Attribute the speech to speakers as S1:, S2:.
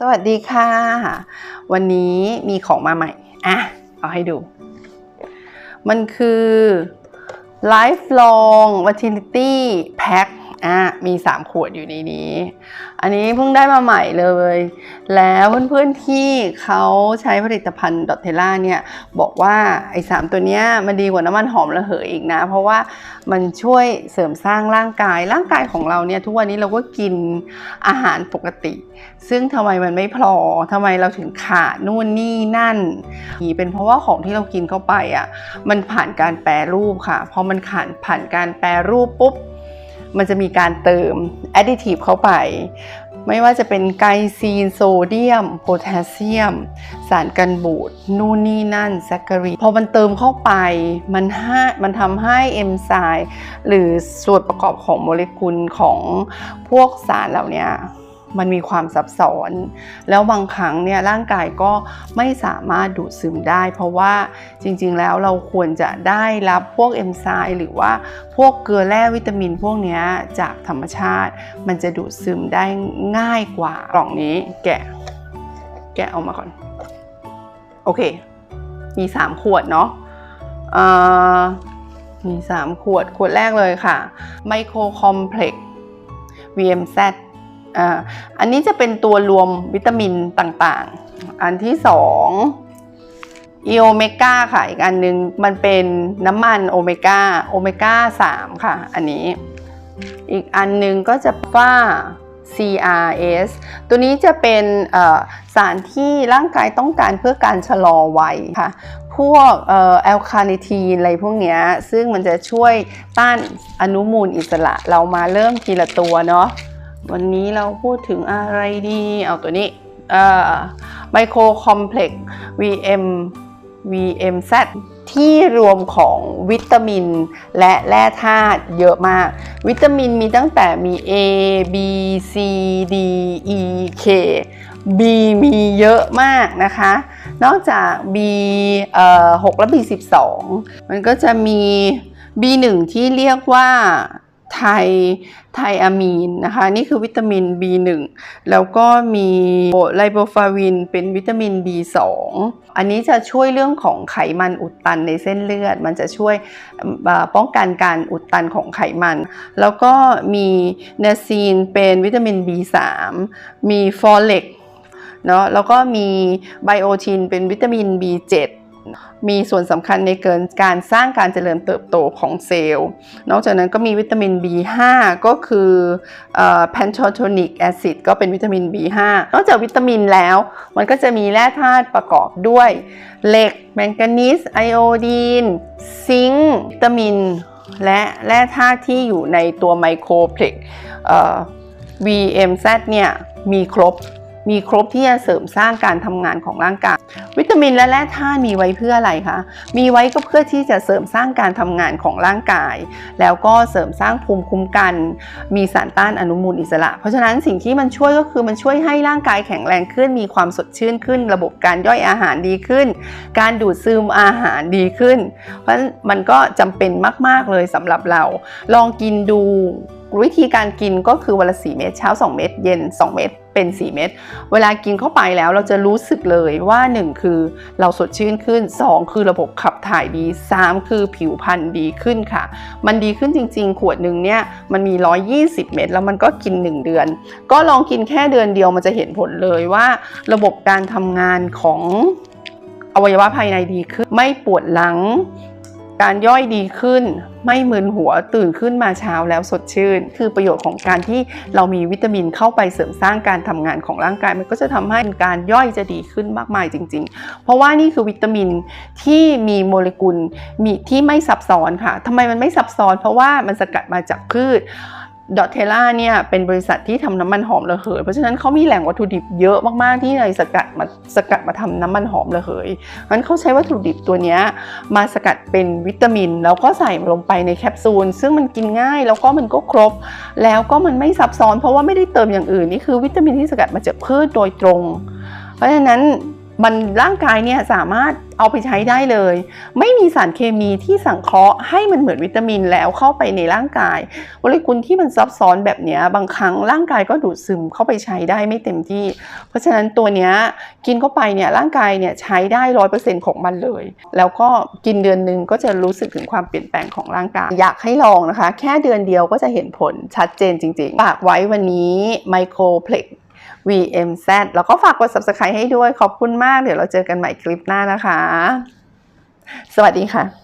S1: สวัสดีค่ะ วันนี้มีของมาใหม่ อะ เอาให้ดู มันคือ lifelong fertility pack อะมี 3 ขวดอยู่ในนี้ อันนี้เพิ่งได้มาใหม่เลย แล้วเพื่อนๆที่เขาใช้ผลิตภัณฑ์ดอทเทล่าเนี่ย บอกว่าไอ้สามตัวเนี้ยมันดีกว่าน้ำมันหอมระเหยอีกนะ เพราะว่ามันช่วยเสริมสร้างร่างกาย ร่างกายของเราเนี่ยทุกวันนี้เราก็กินอาหารปกติ ซึ่งทำไมมันไม่พอทำไมเราถึงขาดนู่นนี่นั่นนี่เป็นเพราะว่าของที่เรากินเข้าไปอะ มันผ่านการแปรรูปค่ะ พอมันผ่านผ่านการแปรรูปปุ๊บ มันจะมีการเติมแอดดิทีฟเข้าไป ไม่ว่าจะเป็นไกซีนโซเดียมโพแทสเซียม สารกันบูดนู่นนี่นั่นแซคคารีพอมันเติมเข้าไปมันให้มันทำให้เอนไซม์หรือส่วนประกอบของโมเลกุลของพวกสารเหล่านี้ มันมีความซับซ้อน แล้วบางครั้งเนี่ยร่างกายก็ไม่สามารถดูดซึมได้ เพราะว่าจริงๆแล้วเราควรจะได้รับพวกเอนไซม์หรือว่าพวกเกลือแร่วิตามินพวกนี้จากธรรมชาติ มันจะดูดซึมได้ง่ายกว่ากล่องนี้แกะ แกะเอามาก่อน โอเค มี 3 ขวดเนาะมี 3 ขวดขวดแรกเลยค่ะ Micro Complex VMZ อ่า อันนี้จะเป็นตัวรวมวิตามินต่างๆ อันที่2อีโอเมก้าค่ะ อีกอันนึงมันเป็นน้ำมันโอเมก้าโอเมก้า3ค่ะ อันนี้ อีกอันนึงก็จะว่า CRS ตัวนี้จะเป็นสารที่ร่างกายต้องการเพื่อการชะลอวัยค่ะ พวกแอลคาเนทีนอะไรพวกนี้ซึ่งมันจะช่วยต้านอนุมูลอิสระเรามาเริ่มทีละตัวเนาะ วันนี้เราพูดถึงอะไรดี เอาตัวนี้ไมโครคอมเพล็กซ์ VM VMZ ที่รวมของวิตามินและแร่ธาตุเยอะมาก วิตามินมีตั้งแต่มี A B C D E K B มีเยอะมากนะคะ นอกจาก B 6และ B 12 มันก็จะมี B1 ที่เรียกว่า ไทไทอะมีนนะคะ นี่คือวิตามิน B1 แล้วก็มีไลโบฟาวินเป็นวิตามิน B2 อันนี้จะช่วยเรื่องของไขมันอุดตันในเส้นเลือด มันจะช่วยป้องกันการอุดตันของไขมัน แล้วก็มีเนซีนเป็นวิตามิน B3 มีฟอเลกเนาะแล้วก็มีไบโอทินเป็นวิตามิน B7 มีส่วนสำคัญในเกินการสร้างการเจริญเติบโตของเซลล์ นอกจากนั้นก็มีวิตามิน B5 ก็คือแพนโทโทนิกแอซิดก็เป็นวิตามิน B5 นอกจากวิตามินแล้ว มันก็จะมีแร่ธาตุประกอบด้วยเหล็ก แมงกานีสไอโอดีน ซิงค์วิตามิน และแร่ธาตุที่อยู่ในตัวไมโครเพล็ก VMZ เนี่ยมีครบ มีครบที่จะเสริมสร้างการทำงานของร่างกาย วิตามินและแร่ธาตุมีไว้เพื่ออะไรคะ มีไว้ก็เพื่อที่จะเสริมสร้างการทำงานของร่างกาย แล้วก็เสริมสร้างภูมิคุ้มกัน มีสารต้านอนุมูลอิสระ เพราะฉะนั้นสิ่งที่มันช่วยก็คือมันช่วยให้ร่างกายแข็งแรงขึ้น มีความสดชื่นขึ้น ระบบการย่อยอาหารดีขึ้น การดูดซึมอาหารดีขึ้น เพราะฉะนั้นมันก็จำเป็นมาก ๆเลยสำหรับเรา ลองกินดู วิธีการกินก็คือวันละ4เม็ดเช้า 2 เม็ดเย็น 2 เม็ดเป็น 4 เม็ดเวลากินเข้าไปแล้วเราจะรู้สึกเลยว่า 1 คือเราสดชื่นขึ้น 2 คือระบบขับถ่ายดี 3 คือผิวพรรณดีขึ้นค่ะ มันดีขึ้นจริง ๆ ขวดหนึ่งเนี่ยมันมี 120 เม็ดแล้วมันก็กิน 1 เดือน ก็ลองกินแค่เดือนเดียวมันจะเห็นผลเลยว่า ระบบการทำงานของอวัยวะภายในดีขึ้น ไม่ปวดหลัง การย่อยดีขึ้น ไม่มึนหัวตื่นขึ้นมาเช้าแล้วสดชื่น คือประโยชน์ของการที่เรามีวิตามินเข้าไปเสริมสร้างการทำงานของร่างกาย มันก็จะทำให้การย่อยจะดีขึ้นมากมายจริง ๆ เพราะว่านี่คือวิตามินที่มีโมเลกุลมีที่ไม่ซับซ้อนค่ะทำไมมันไม่ซับซ้อน เพราะว่ามันสกัดมาจากพืช ดอทเทล่าเนี่ยเป็นบริษัทที่ทำน้ำมันหอมระเหย เพราะฉะนั้นเขามีแหล่งวัตถุดิบเยอะมากๆที่ในสกัดมาสกัดมาทำน้ำมันหอมระเหยงั้นเขาใช้วัตถุดิบตัวนี้มาสกัดเป็นวิตามิน แล้วก็ใส่ลงไปในแคปซูล ซึ่งมันกินง่ายแล้วก็มันก็ครบ แล้วก็มันไม่ซับซ้อนเพราะว่าไม่ได้เติมอย่างอื่นนี่คือวิตามินที่สกัดมาจากพืชโดยตรง เพราะฉะนั้น มันร่างกายเนี่ยสามารถเอาไปใช้ได้เลย ไม่มีสารเคมีที่สังเคราะห์ให้มันเหมือนวิตามินแล้วเข้าไปในร่างกายโมเลกุลที่มันซับซ้อนแบบนี้บางครั้งร่างกายก็ดูดซึมเข้าไปใช้ได้ไม่เต็มที่ เพราะฉะนั้นตัวเนี้ยกินเข้าไปเนี่ยร่างกายเนี่ยใช้ได้ร้อยเปอร์เซ็นต์ของมันเลย แล้วก็กินเดือนหนึ่งก็จะรู้สึกถึงความเปลี่ยนแปลงของร่างกาย อยากให้ลองนะคะ แค่เดือนเดียวก็จะเห็นผลชัดเจนจริงๆฝากไว้วันนี้ไมโครเพล็ก VMZ แล้วก็ฝากกด subscribe ให้ด้วยขอบคุณมาก เดี๋ยวเราเจอกันใหม่คลิปหน้านะคะ สวัสดีค่ะ